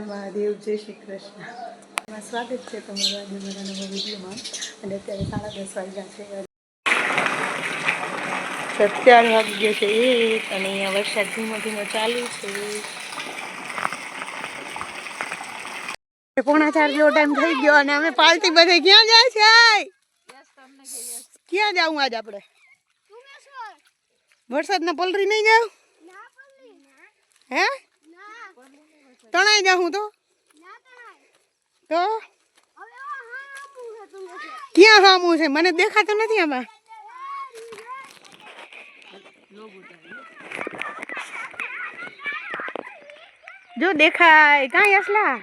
મહાદેવ જય શ્રી કૃષ્ણ. સ્વાગત છે તમારું આજે મારા નવા વિડીયોમાં. અને અત્યારે સાડા દસ વાગ્યા છે. સત્યાર વાગ્યો છે એક અને અહીંયા વરસાદ ધીમો ધીમો ચાલુ છે. પોણા ચાર જેવો ટાઈમ થઈ ગયો અને અમે પાલતી બધે ક્યાં જાય છે? ક્યાં જાવું આજ આપણે? વરસાદના પલરી નહીં ગયો હે? તણાઈ જાઉં તો. તો? ક્યાં હામું છે? મને દેખાતું નથી આમાં. જો દેખાય. કાંઈ અસલા?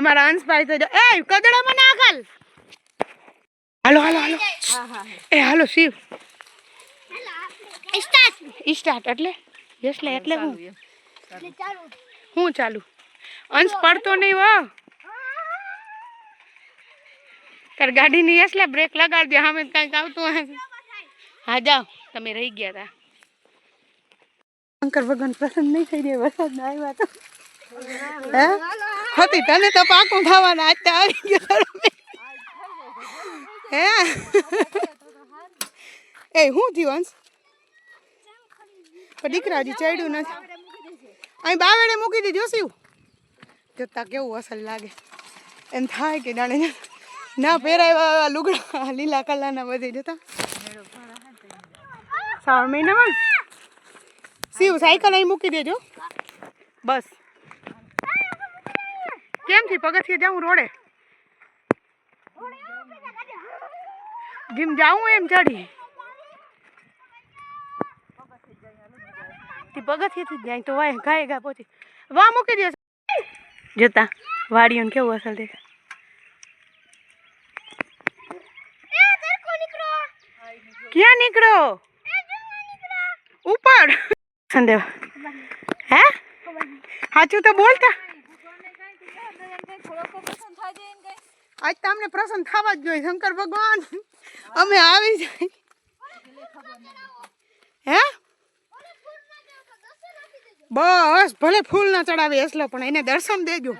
અમારા અંશભાઈ તો જો એ કદડામાં ના ખાલ હાલો હાલો હાલો. એ હાલો શિવ. સ્ટાર્ટ એટલે? યસલે એટલે હું. હું ચાલુ. અંશ પડતો નહીં હો. તાર ગાડીની યસલે બ્રેક લગાડ દે સામે કાંઈક આવતું હશે હા જાઓ. તમે રહી ગયા હતા શંકર ભગવાન પ્રસન્ન નહીં થઈ રહ્યા વરસાદ ના આવ્યા તો. હે? હતી તને તો પાકું ખાવાના આજ તો આવી ગયો હે? એ હું થયું અંશ? પણ દીકરા હજી ચડ્યું નથી. અહીં બાવેડે મૂકી દીધું શું જોતા કેવું અસલ લાગે. એમ થાય કે જાણે ના પહેરાય લુગડા લીલા કલરના બધી જોતા. શ્રાવણ મહિનામાં? શિવ સાયકલ અહીં મૂકી દેજો. બસ. કેમથી? પગથિયે જાઉં રોડે? જેમ જાઉં એમ ચડી. તે પગથિયેથી જાય તો વાય ગાય ગા પહોંચી વા મૂકી દે. જતા વાડીઓને કેવું અસલ દેખા ક્યાં નીકળો? ઉપર. સંદેવ. હે? સાચું તો બોલતા. આજ તો અમને પ્રસન્ન થવા જ જોઈએ શંકર ભગવાન. અમે આવી જાય હે બસ, ભલે ફૂલ ના ચડાવે એસલો, પણ એને દર્શન દેજો.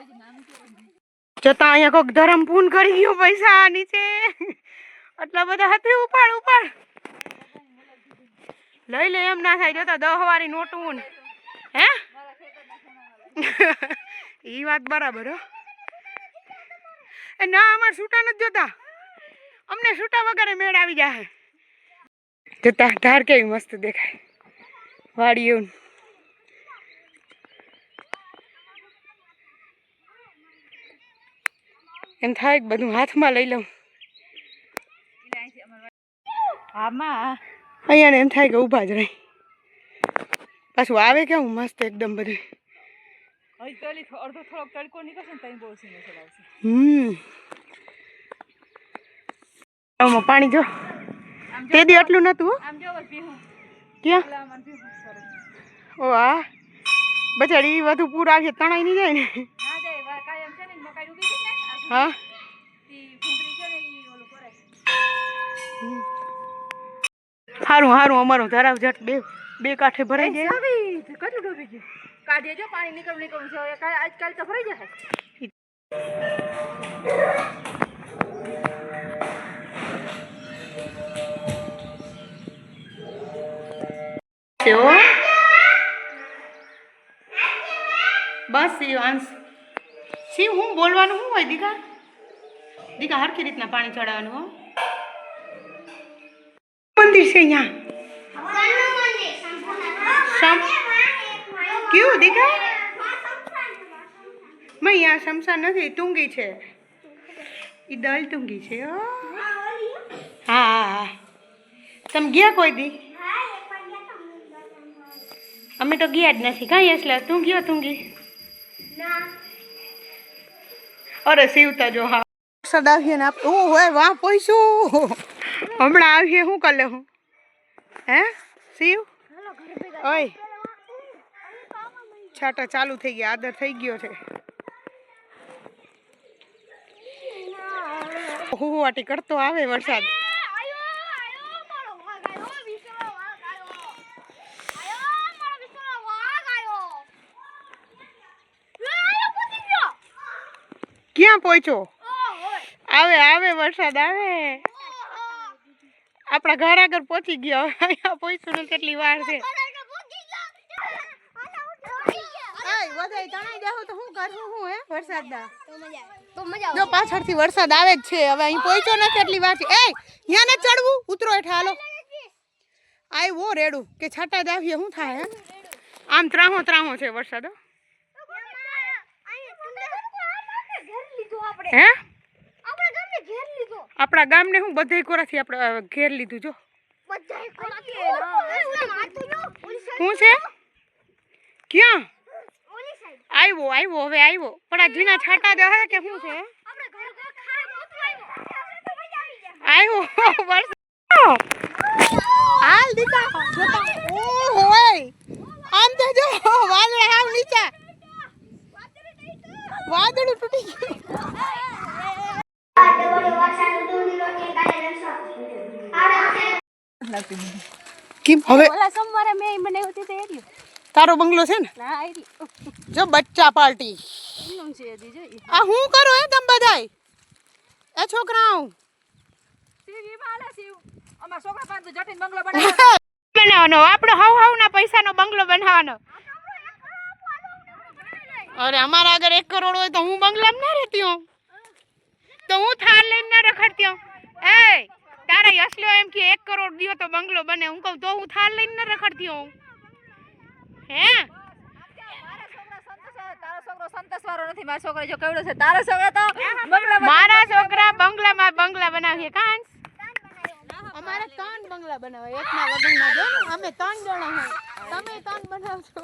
જતા અહીંયા કોઈક ધરમ પૂન કરી ગયો પૈસા નીચે. આટલા બધા હતી, ઉપાડ ઉપાડ. લઈ લે, એમ ના થાય, જોતા દહ વાળી નોટું હે? ઈ વાત બરાબર, હો. એ ના અમાર છૂટા નથી જોતા. અમને છૂટા વગર મેળ આવી જાય જતા, ધાર કેવી મસ્ત દેખાય. વાડીઓ એમ થાય કે બધું હાથમાં લઈ લઉં. આમાં અહીંયા ને એમ થાય કે ઊભા જ રહી. પાછું આવે કેવું મસ્ત એકદમ બધું. હમ. પાણી જો. તે દી આટલું નતું ક્યાં? ઓ આ. બચાડી વધુ પૂર આવીએ તણાઈ નહીં જાય ને. હા ઈ ભૂંગળી છે ને ઈ ઓલું કરે સારું સારું અમારો ધરાવ જટ બે બે કાંઠે ભરાઈ જાય. આવી કેટલું ડૂબી ગયું? કાઢીએ જો પાણી નીકળવું નીકળવું છે હવે કાંઈ આજકાલ તો ભરાઈ જશે છે હો બસ શિવ અંશ શિવ હું બોલવાનું શું હોય, દીકા? દીકા, હરખી રીતના પાણી ચડાવવાનું, હો. મંદિર છે અહીંયા. કયું દીકા? મેં અહીંયા શમશાન નથી ટૂંગી છે. એ દલ ટૂંગી છે હા હા હા. તમે ગયા કોઈ દી? અમે તો ગયા જ નથી. કાંઈ એટલે, તું ગયો, તું ગઈ? અરે સીવતા જો હા. સદાવીએ ને આપણે. હું હોય વાહ પૈસું હમણાં આવીએ શું કરે હું? હે? સીવ ઓય. છાટા ચાલુ થઈ ગયા, આદર થઈ ગયો છે. હું વાટી કરતો આવે વરસાદ. ક્યાં પહોંચ્યો? આવે આવે વરસાદ આવે. આપણા ઘર આગળ પહોંચી ગયા. હવે અહીંયા પહોંચ્યું ને કેટલી વાર છે. એય, વધારે તણાઈ જાવ તો શું કરવું હું હે વરસાદના? તો મજા જો પાછળથી વરસાદ આવે જ છે. હવે અહીં પહોંચ્યો ને કેટલી વાર છે. એ અહીંયા ને ચડવું. ઉતરો હેઠા હાલો. આવ્યો રેડું. કે છાટા જ આવીએ શું થાય હે? આમ ત્રાહો ત્રાહો છે વરસાદ હો. આપણા ગામને હું બધા કોરાથી આપણે ઘેર લીધું જો. શું છે? ક્યાં? આવ્યો આવ્યો હવે આવ્યો. પણ આ ઝીણા છાટા દે હે કે શું છે? આવ્યો વરસાદ હાલ દીકા જોતા ઓ હોય આમ તો જો વાદળ હાવ નીચા વાદળ તૂટી ગયું કેમ? હવે ઓલા સોમવારે મેં મને હતી તે એરી તારો બંગલો છે ને? ના આર્યું જો બચ્ચા પાર્ટી. એનું છે હજી આ હું કરો હે તમ બધાય? એ છોકરાઓ. અમાર છોકરા પાંચ જટીન બંગલો બનાવ્યો બનાવવાનો આપણો હાવ હાવ ના પૈસાનો બંગલો બનાવવાનો અરે અમારા આગળ એક કરોડ હોય તો હું બંગલામાં ના રહેતી હું તો હું થાર લઈને ના રખડતી હું એ તારા યસલો એમ કે એક કરોડ દિયો તો બંગલો બને. હું કહું તો હું થાર લઈને ના રખડતી હોઉં. હે? તારો છોકરો સંતોષ વાળો નથી મારો છોકરો જો કેવડો છે તારો છોકરો તો બંગલા મારા છોકરા બંગલામાં બંગલા બનાવીએ. કાંસ અમારે ત્રણ બંગલા બનાવે એકના વગરના જો ને અમે ત્રણ જણા હોય. તમે ત્રણ બનાવશો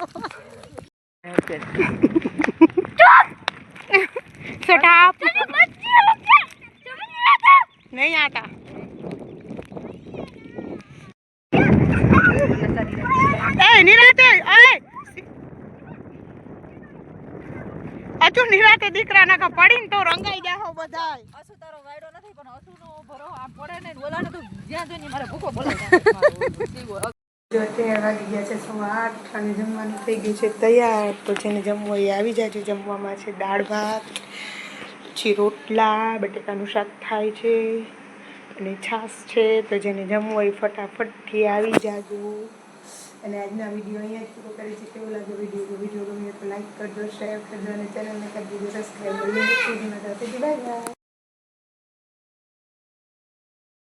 સટાપ નહીં આતા એ નિરાતે એ અચુ નિરાતે દીકરા નાકા પડીને તો રંગાઈ જાહો બધાય. અસુ તારો વાયડો નથી પણ અસુનો ભરો આમ પડે ને બોલાને તો જ્યાં જોઈને મારે ભૂખો બોલાય જો અત્યારે વાગી ગયા છે સવા આઠ અને જમવાનું થઈ ગયું છે તૈયાર. તો જેને જમવું એ આવી જાય જમવામાં છે દાળ ભાત પછી રોટલા બટેકાનું શાક થાય છે અને છાશ છે. તો જેને જમવું હોય એ ફટાફટથી આવી જાજો. અને આજના વીડિયો અહીંયા જ પૂરો કરી છે કેવો લાગે વીડિયો? વીડિયો ગમે તો લાઈક કરજો શેર કરજો અને ચેનલને કરી દીધો સબસ્ક્રાઈબ નેક્સ્ટ વિડીયોમાં બાય બાય